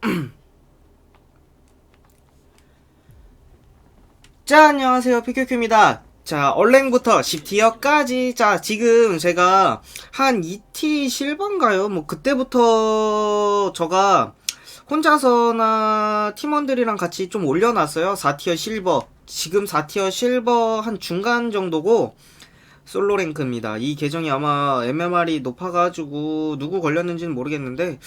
자, 안녕하세요. 피큐큐입니다. 자, 얼랭부터 10티어까지. 자, 지금 제가 한 2티 실버인가요? 뭐, 그때부터 저가 혼자서나 팀원들이랑 같이 좀 올려놨어요. 4티어 실버. 지금 4티어 실버 한 중간 정도고, 솔로 랭크입니다. 이 계정이 아마 MMR이 높아가지고 누구 걸렸는지는 모르겠는데,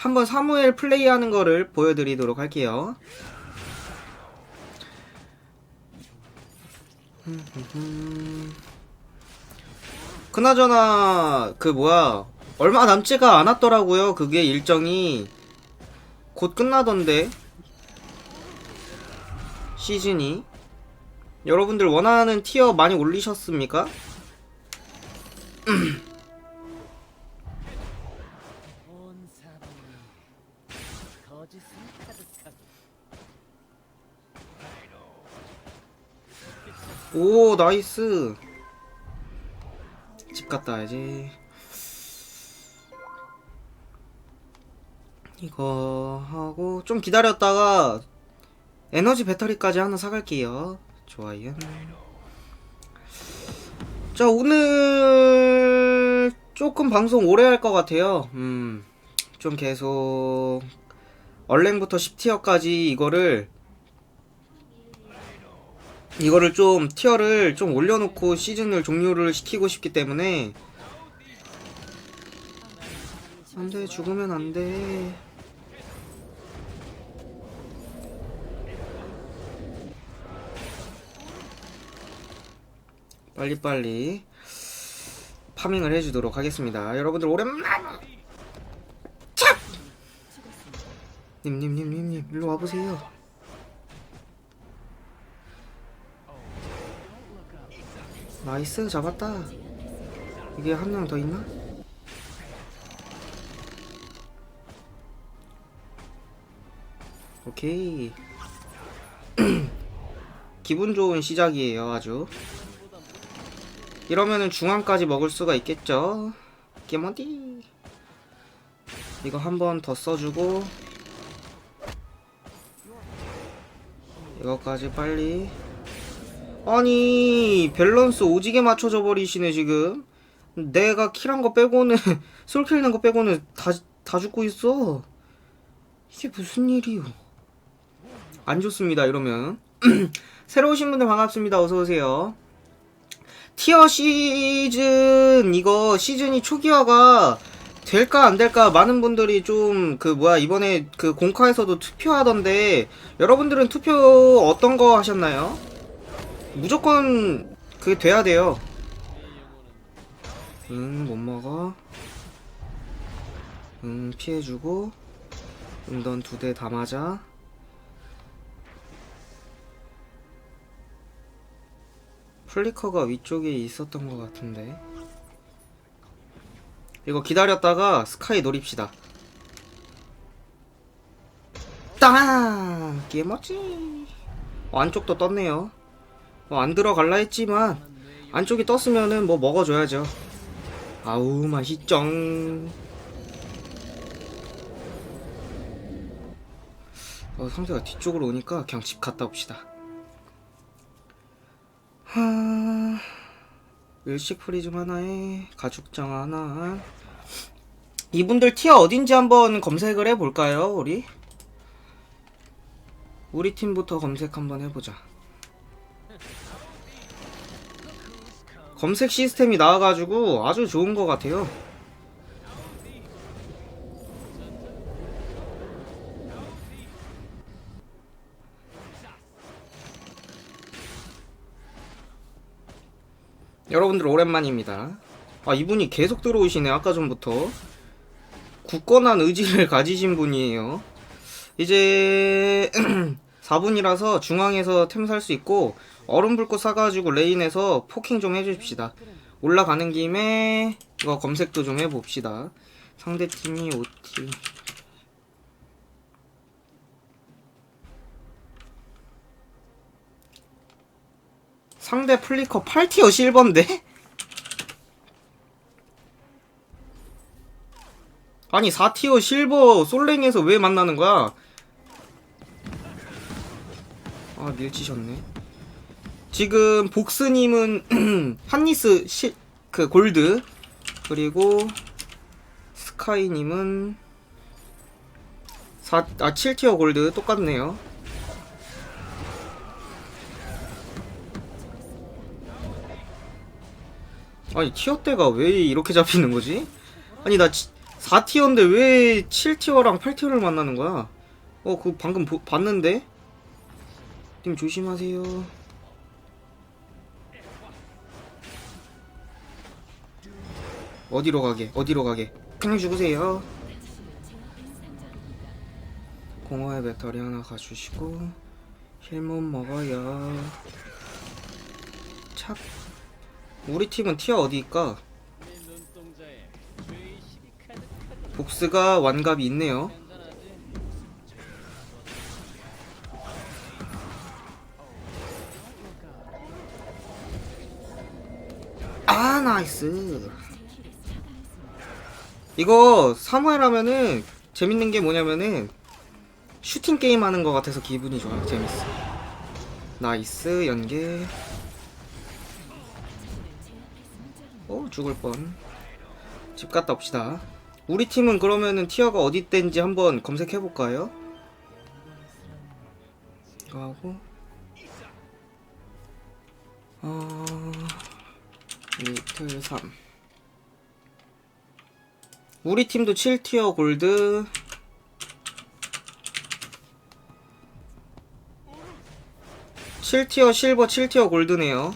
한번 사무엘 플레이하는 거를 보여드리도록 할게요. 그나저나 그 뭐야 얼마 남지가 않았더라고요 그게 일정이 곧 끝나던데 시즌이 여러분들 원하는 티어 많이 올리셨습니까? 오 나이스. 집 갔다 와야지. 이거 하고 좀 기다렸다가 에너지 배터리까지 하나 사갈게요. 좋아요. 자 오늘 조금 방송 오래 할 것 같아요. 음좀 계속 얼랭부터 10티어까지 이거를 이거를 좀 티어를 좀 올려놓고 시즌을 종료를 시키고 싶기 때문에. 안돼 죽으면 안돼. 빨리빨리 파밍을 해주도록 하겠습니다. 여러분들 오랜만! 참! 님님님님님 일로 와보세요 나이스 잡았다. 이게 한 명 더 있나? 오케이. 기분 좋은 시작이에요 아주. 이러면은 중앙까지 먹을 수가 있겠죠? 게머디. 이거 한 번 더 써주고. 이거까지 빨리 아니 밸런스 오지게 맞춰져 버리시네 지금. 내가 킬한 거 빼고는 솔킬 낸거 빼고는 다, 다 죽고 있어. 이게 무슨 일이요 안 좋습니다 이러면. 새로 오신 분들 반갑습니다. 어서오세요. 티어 시즌 이거 시즌이 초기화가 될까 안 될까 많은 분들이 좀 그 뭐야 이번에 그 공카에서도 투표하던데 여러분들은 투표 어떤 거 하셨나요? 무조건 그게 돼야 돼요. 응, 못 먹어. 응, 피해주고. 은던 두대 다 맞아. 플리커가 위쪽에 있었던 것 같은데. 이거 기다렸다가 스카이 노립시다. 땅! 게임머지 어, 안쪽도 떴네요. 뭐안 들어갈라 했지만 안쪽이 떴으면은 뭐 먹어줘야죠. 아우 맛있쩡. 어, 상대가 뒤쪽으로 오니까 그냥 집 갔다 옵시다. 하... 일식 프리즘 하나에 가죽장 하나. 이분들 티어 어딘지 한번 검색을 해볼까요, 우리? 우리 팀부터 검색 한번 해보자. 검색 시스템이 나와가지고 아주 좋은 것 같아요. 여러분들 오랜만입니다. 아 이분이 계속 들어오시네 아까 전부터 굳건한 의지를 가지신 분이에요. 이제 4분이라서 중앙에서 템 살 수 있고 얼음 불꽃 사가지고 레인에서 포킹 좀 해줍시다. 올라가는 김에 이거 검색도 좀 해봅시다. 상대팀이 OT 상대 플리커 8티어 실버인데? 아니 4티어 실버 솔랭에서 왜 만나는 거야? 아 밀치셨네. 지금 복스님은 한니스 시, 그 골드 그리고 스카이님은 4, 아 7티어 골드 똑같네요. 아니 티어대가 왜 이렇게 잡히는 거지? 아니 나 4티어인데 왜 7티어랑 8티어를 만나는 거야? 어 그거 방금 보, 봤는데? 님 조심하세요. 어디로 가게? 어디로 가게? 그냥 죽으세요. 공허의 배터리 하나 가주시고 힐몬 먹어요. 찹 우리 팀은 티어 어디일까? 복스가 완갑이 있네요 나이스. 이거 사무엘 하면은 재밌는 게 뭐냐면은 슈팅 게임 하는 것 같아서 기분이 좋아요. 재밌어. 나이스 연계. 어 죽을 뻔집 갔다 옵시다. 우리 팀은 그러면은 티어가 어디 땐지 한번 검색해 볼까요? 이거 하고. 어... 리틀 3 우리 팀도 7티어 골드. 칠티어 실버 7티어 골드네요.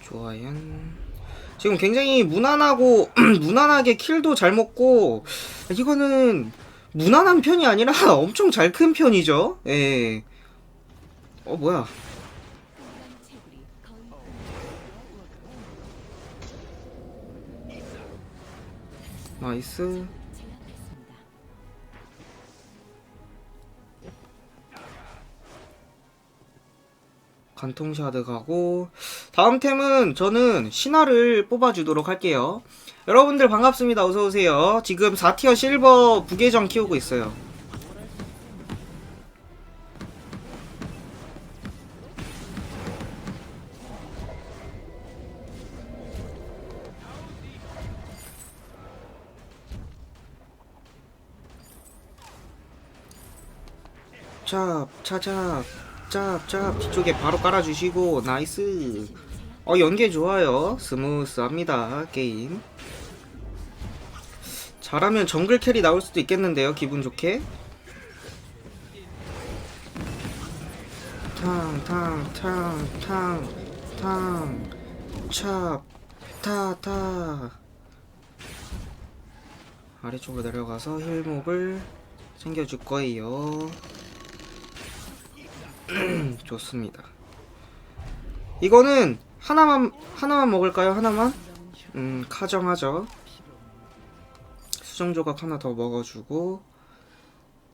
좋아요. 지금 굉장히 무난하고 무난하게 킬도 잘 먹고 이거는 무난한 편이 아니라 엄청 잘 큰 편이죠. 예. 어 뭐야? 나이스. 간통샤드 가고 다음 템은 저는 신화를 뽑아주도록 할게요. 여러분들 반갑습니다. 어서 오세요. 지금 4티어 실버 부계정 키우고 있어요. 짭, 차잡, 짭, 짭 뒤쪽에 바로 깔아주시고 나이스. 어 연계 좋아요. 스무스합니다 게임. 잘하면 정글 캐리 나올 수도 있겠는데요. 기분 좋게. 탕, 탕, 탕, 탕, 탕, 찹, 타, 타. 아래쪽으로 내려가서 힐몹을 챙겨줄 거예요. 좋습니다. 이거는 하나만 하나만 먹을까요? 하나만? 음 카정하죠. 수정 조각 하나 더 먹어주고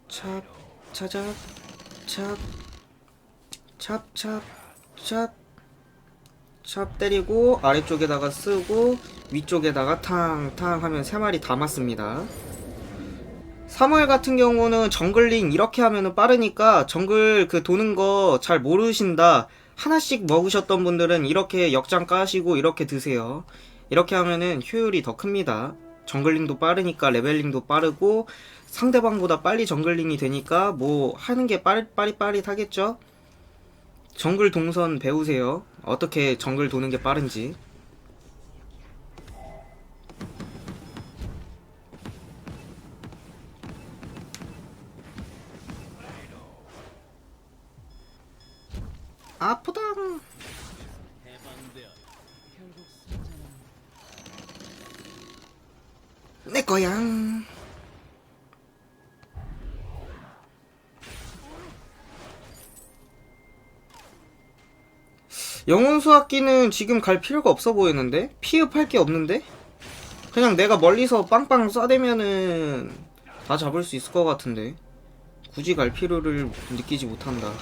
찹 차잡 찹찹찹찹찹 찹 때리고 아래쪽에다가 쓰고 위쪽에다가 탕탕 하면 세 마리 다 맞습니다. 사무엘 같은 경우는 정글링 이렇게 하면은 빠르니까 정글 그 도는 거 잘 모르신다. 하나씩 먹으셨던 분들은 이렇게 역장 까시고 이렇게 드세요. 이렇게 하면은 효율이 더 큽니다. 정글링도 빠르니까 레벨링도 빠르고 상대방보다 빨리 정글링이 되니까 뭐 하는 게 빠리 빠릿빠릿 하겠죠? 정글 동선 배우세요. 어떻게 정글 도는 게 빠른지. 아프다. 내 거야. 영혼 수학기는 지금 갈 필요가 없어 보이는데? 피읍할 게 없는데? 그냥 내가 멀리서 빵빵 쏴대면은 다 잡을 수 있을 것 같은데. 굳이 갈 필요를 느끼지 못한다.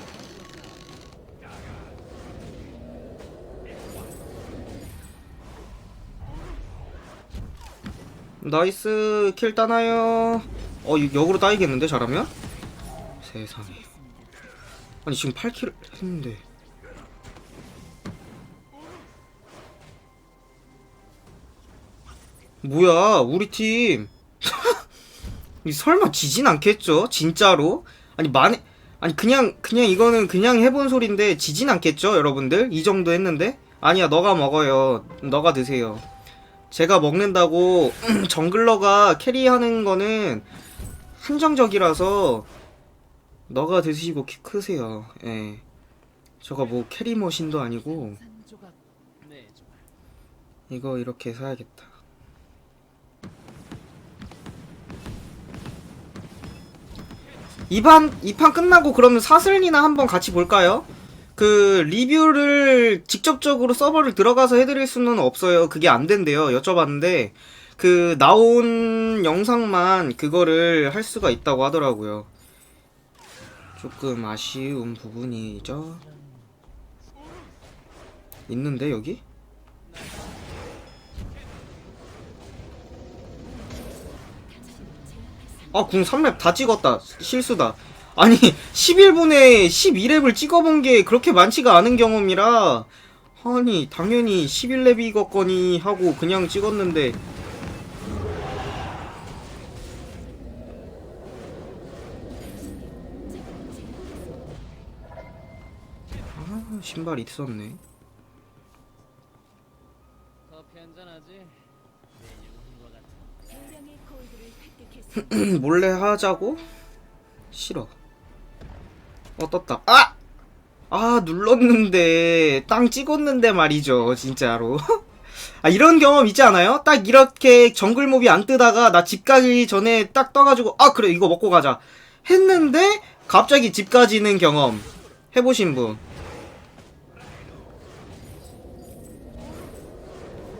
나이스 킬 따나요? 어 역으로 따이겠는데 잘하면? 세상에 아니 지금 8킬 했는데 뭐야 우리 팀 이 설마 지진 않겠죠? 진짜로? 아니 만에 아니 그냥 그냥 이거는 그냥 해본 소린데 지진 않겠죠 여러분들? 이 정도 했는데? 아니야 너가 먹어요 너가 드세요 제가 먹는다고 정글러가 캐리하는 거는 한정적이라서 너가 드시고 키 크세요 예 저거 뭐 캐리 머신도 아니고. 이거 이렇게 사야겠다. 이판 이판 끝나고 그러면 사슬리나 한번 같이 볼까요? 그 리뷰를 직접적으로 서버를 들어가서 해드릴 수는 없어요. 그게 안 된대요. 여쭤봤는데 그 나온 영상만 그거를 할 수가 있다고 하더라고요. 조금 아쉬운 부분이죠. 있는데 여기? 아, 궁 3렙 다 찍었다. 실수다. 아니, 11분에 12렙을 찍어본 게 그렇게 많지가 않은 경험이라, 아니, 당연히 11렙이겠거니 하고 그냥 찍었는데, 아, 신발 있었네. 몰래 하자고? 싫어. 어, 떴다. 아! 아, 눌렀는데, 땅 찍었는데 말이죠, 진짜로. 아, 이런 경험 있지 않아요? 딱 이렇게 정글몹이 안 뜨다가, 나 집 가기 전에 딱 떠가지고, 아, 그래, 이거 먹고 가자. 했는데, 갑자기 집 가지는 경험. 해보신 분.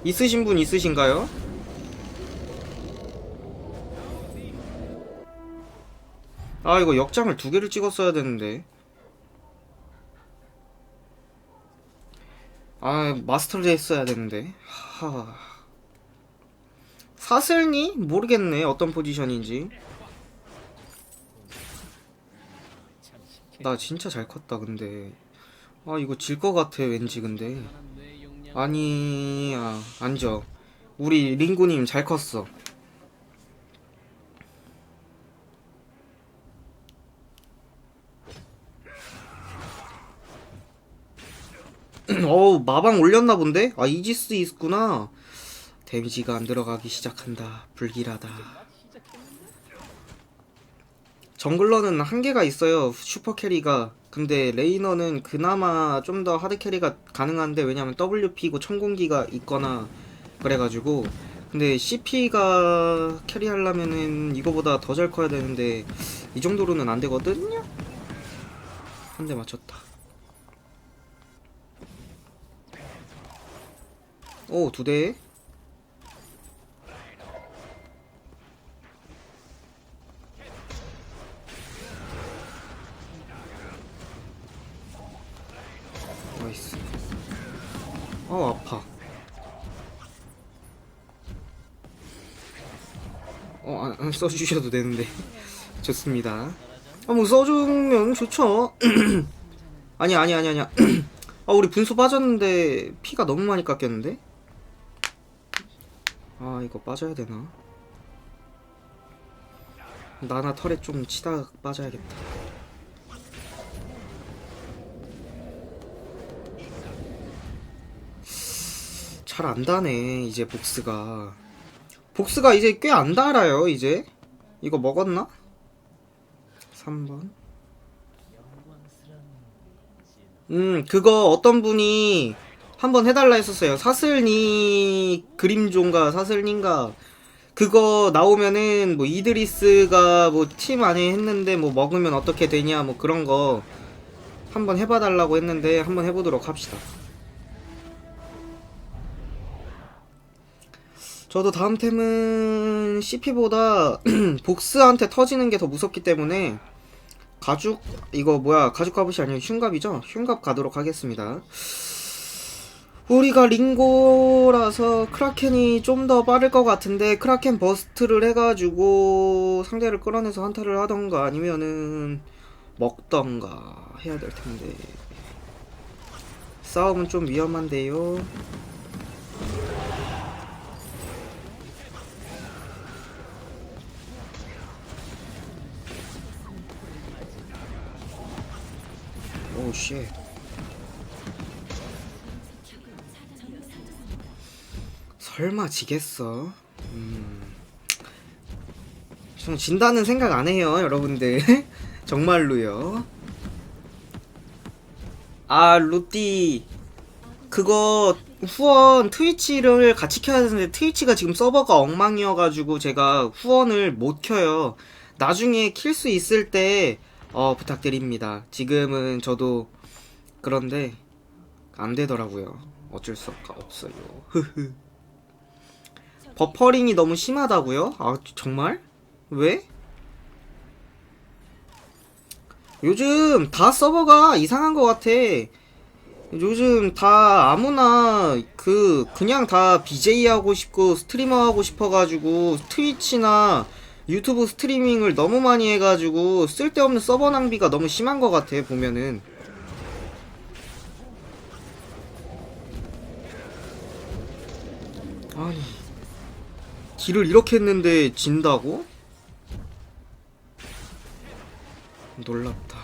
있으신 분 있으신가요? 아 이거 역장을 두 개를 찍었어야 되는데. 아 마스터를 했어야 되는데. 하. 사슬니? 모르겠네 어떤 포지션인지. 나 진짜 잘 컸다 근데. 아 이거 질 것 같아 왠지 근데. 아니야 앉아 우리 링구님 잘 컸어 어우 마방 올렸나 본데? 아 이지스 있구나. 데미지가 안 들어가기 시작한다. 불길하다. 정글러는 한계가 있어요 슈퍼 캐리가. 근데 레이너는 그나마 좀 더 하드 캐리가 가능한데 왜냐면 WP고 천공기가 있거나 그래가지고. 근데 CP가 캐리하려면은 이거보다 더 잘 커야 되는데 이 정도로는 안 되거든요? 한 대 맞췄다 오, 두 대. 나이스. 어, 아파. 어, 안, 안 써주셔도 되는데. 좋습니다. 아, 뭐, 써주면 좋죠. 아니, 아니, 아니, 아니야. 아, 우리 분수 빠졌는데, 피가 너무 많이 깎였는데? 아 이거 빠져야 되나? 나나 털에 좀 치다 빠져야겠다. 잘 안 다네 이제 복스가. 복스가 이제 꽤 안 달아요 이제. 이거 먹었나? 3번. 영광스러운 음, 그거 어떤 분이 한번 해달라 했었어요. 사슬니 그림종가 사슬닌가 그거 나오면은 뭐 이드리스가 뭐 팀 안에 했는데 뭐 먹으면 어떻게 되냐 뭐 그런 거 한번 해봐달라고 했는데 한번 해보도록 합시다. 저도 다음 템은 CP보다 복스한테 터지는 게 더 무섭기 때문에 가죽 이거 뭐야 가죽 갑옷이 아니라 흉갑이죠? 흉갑 가도록 하겠습니다. 우리가 링고라서 크라켄이 좀 더 빠를 것 같은데 크라켄 버스트를 해가지고 상대를 끌어내서 한타를 하던가 아니면은 먹던가 해야 될 텐데 싸움은 좀 위험한데요. 오 쉣. 설마 지겠어? 음. 전 진다는 생각 안 해요, 여러분들. 정말로요. 아, 루띠. 그거 후원 트위치를 같이 켜야 되는데 트위치가 지금 서버가 엉망이어가지고 제가 후원을 못 켜요. 나중에 킬 수 있을 때 어, 부탁드립니다. 지금은 저도 그런데 안 되더라고요. 어쩔 수 없- 없어요. 흐흐. 버퍼링이 너무 심하다고요? 아 정말? 왜? 요즘 다 서버가 이상한 것 같아. 요즘 다 아무나 그 그냥 다 BJ 하고 싶고 스트리머 하고 싶어가지고 트위치나 유튜브 스트리밍을 너무 많이 해가지고 쓸데없는 서버 낭비가 너무 심한 것 같아 보면은. 아니 딜을 이렇게 했는데 진다고? 놀랍다.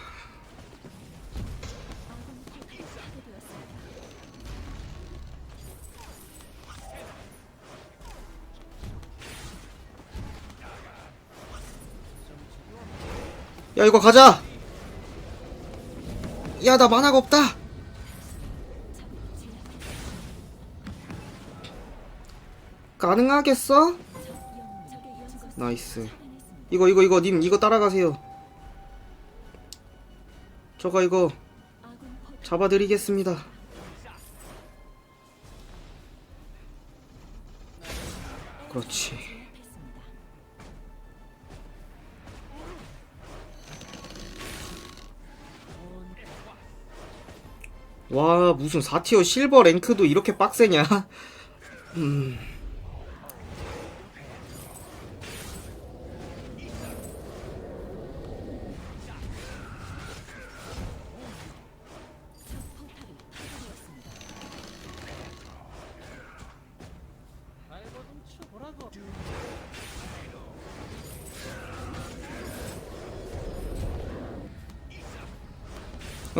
야 이거 가자. 야 나 만화가 없다. 가능하겠어? 나이스. 이거 이거 이거 님 이거 따라가세요. 저가 이거 잡아드리겠습니다. 그렇지. 와 무슨 4티어 실버 랭크도 이렇게 빡세냐? 음.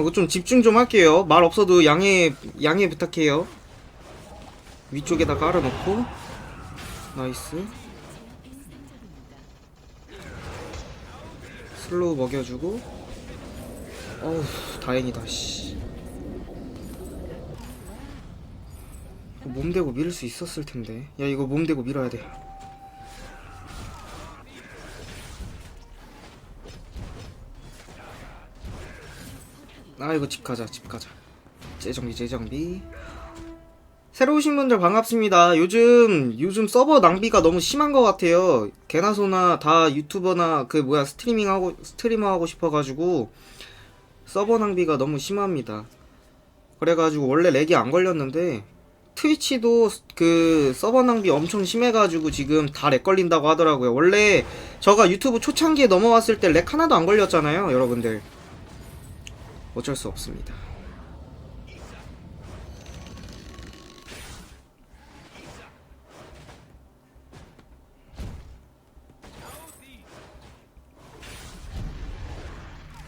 이거 좀 집중 좀 할게요. 말 없어도 양해 양해 부탁해요. 위쪽에다 깔아놓고 나이스. 슬로우 먹여주고. 어우 다행이다. 씨. 이거 몸 대고 밀을 수 있었을 텐데. 야 이거 몸 대고 밀어야 돼. 아 이거 집 가자 집 가자. 재정비 재정비. 새로 오신 분들 반갑습니다. 요즘 요즘 서버 낭비가 너무 심한 것 같아요. 개나 소나 다 유튜버나 그 뭐야 스트리밍 하고 스트리머 하고 싶어가지고 서버 낭비가 너무 심합니다. 그래가지고 원래 렉이 안 걸렸는데 트위치도 그 서버 낭비 엄청 심해가지고 지금 다 렉 걸린다고 하더라고요. 원래 저가 유튜브 초창기에 넘어왔을 때 렉 하나도 안 걸렸잖아요 여러분들 어쩔 수 없습니다.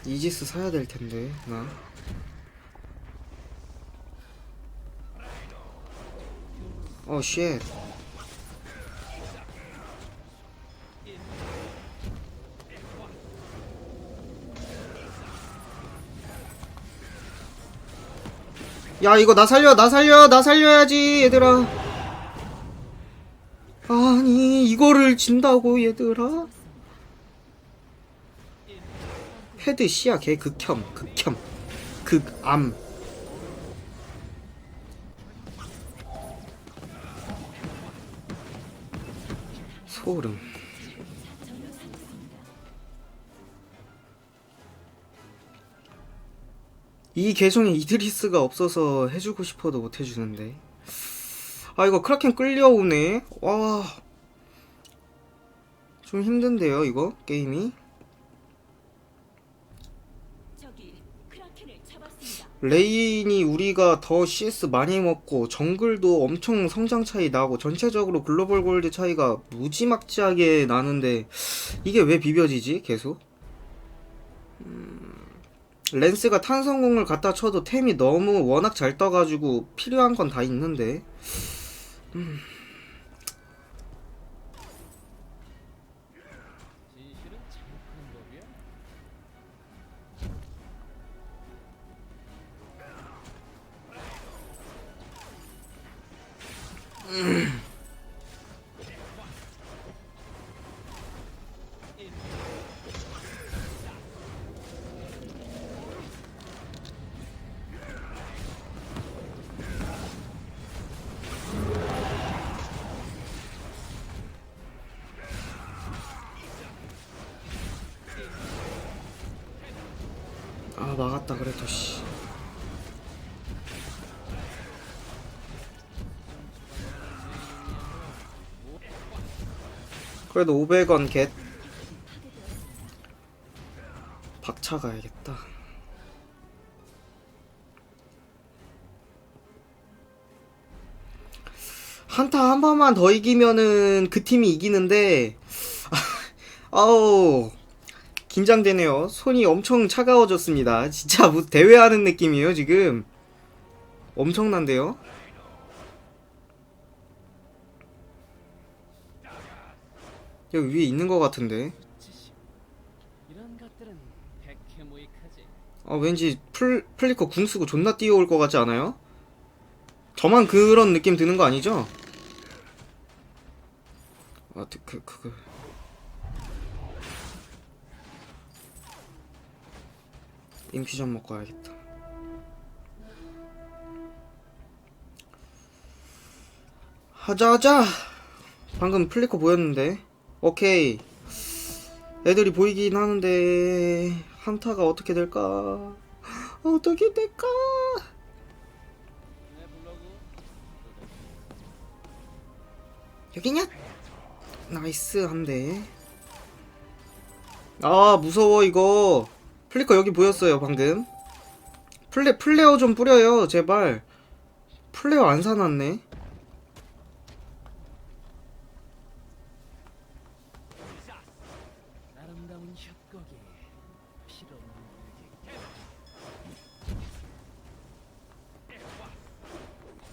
이지스 사야 될 텐데 나. 어 쉣. 야 이거 나 살려 나 살려 나 살려야지 얘들아. 아니 이거를 진다고 얘들아? 헤드 시야 개 극혐 극혐 극암. 소름 이 계정에 이드리스가 없어서 해주고 싶어도 못 해주는데. 아 이거 크라켄 끌려오네. 와. 좀 힘든데요 이거 게임이. 레인이 우리가 더 CS 많이 먹고 정글도 엄청 성장 차이 나고 전체적으로 글로벌 골드 차이가 무지막지하게 나는데 이게 왜 비벼지지 계속? 음, 랜스가 탄성공을 갖다 쳐도 템이 너무 워낙 잘 떠가지고 필요한 건 다 있는데. 진 아 막았다 그래도 씨. 그래도 500원 겟. 박차 가야겠다. 한타 한 번만 더 이기면은 그 팀이 이기는데 아우 긴장되네요. 손이 엄청 차가워졌습니다. 진짜 뭐 대회하는 느낌이에요, 지금. 엄청난데요? 여기 위에 있는 것 같은데. 아, 왠지 풀, 플리커 궁 쓰고 존나 뛰어올 것 같지 않아요? 저만 그런 느낌 드는 거 아니죠? 아, 그, 그, 그. 인퓨전 먹고 와야겠다. 하자, 하자! 방금 플리커 보였는데. 오케이. 애들이 보이긴 하는데, 한타가 어떻게 될까? 어떻게 될까? 여기냐? 나이스 한대. 아 무서워 이거. 플리커 여기 보였어요 방금. 플레 플레어 좀 뿌려요 제발. 플레어 안 사놨네.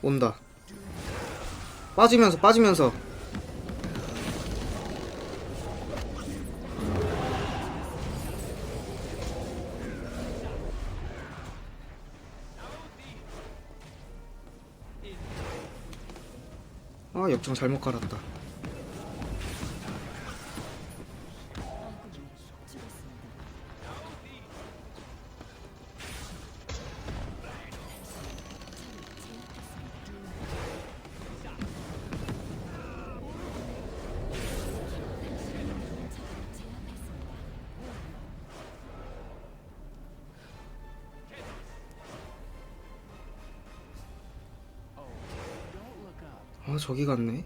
온다. 빠지면서 빠지면서. 아 역정 잘못 깔았다. 저기 갔네.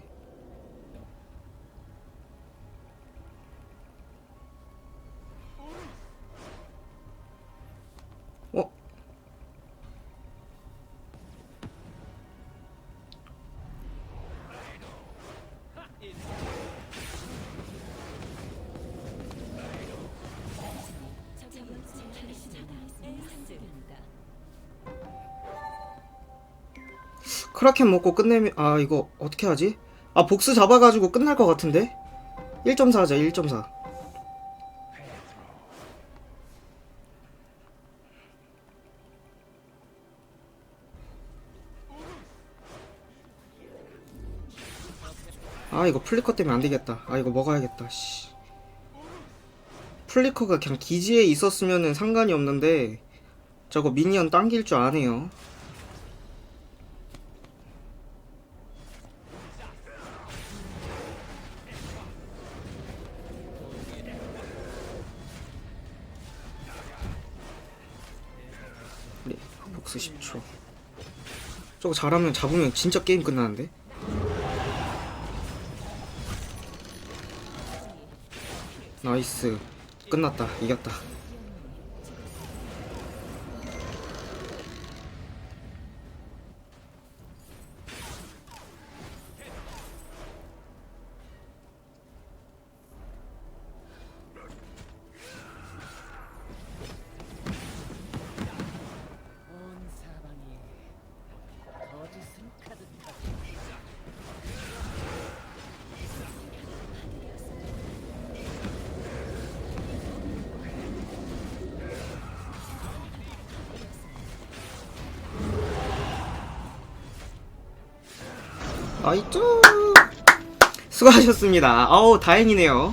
크라켄 먹고 끝내면 아 이거 어떻게 하지? 아 복스 잡아가지고 끝날 것 같은데? 1.4 하자 1.4 아 이거 플리커 때문에 안 되겠다 아 이거 먹어야겠다 씨 플리커가 그냥 기지에 있었으면은 상관이 없는데 저거 미니언 당길 줄 아네요 네. 마이너스 10초. 저거 잘하면 잡으면 진짜 게임 끝나는데? 나이스. 끝났다. 이겼다. 나이스. 수고하셨습니다. 아우, 다행이네요.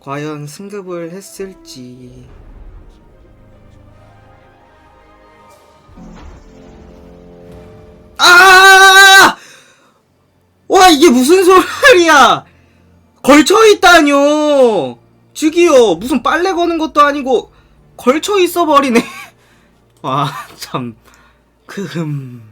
과연 승급을 했을지. 아! 와, 이게 무슨 소리야! 걸쳐있다뇨! 저기요, 무슨 빨래 거는 것도 아니고, 걸쳐있어 버리네. 와, 참, 크흠.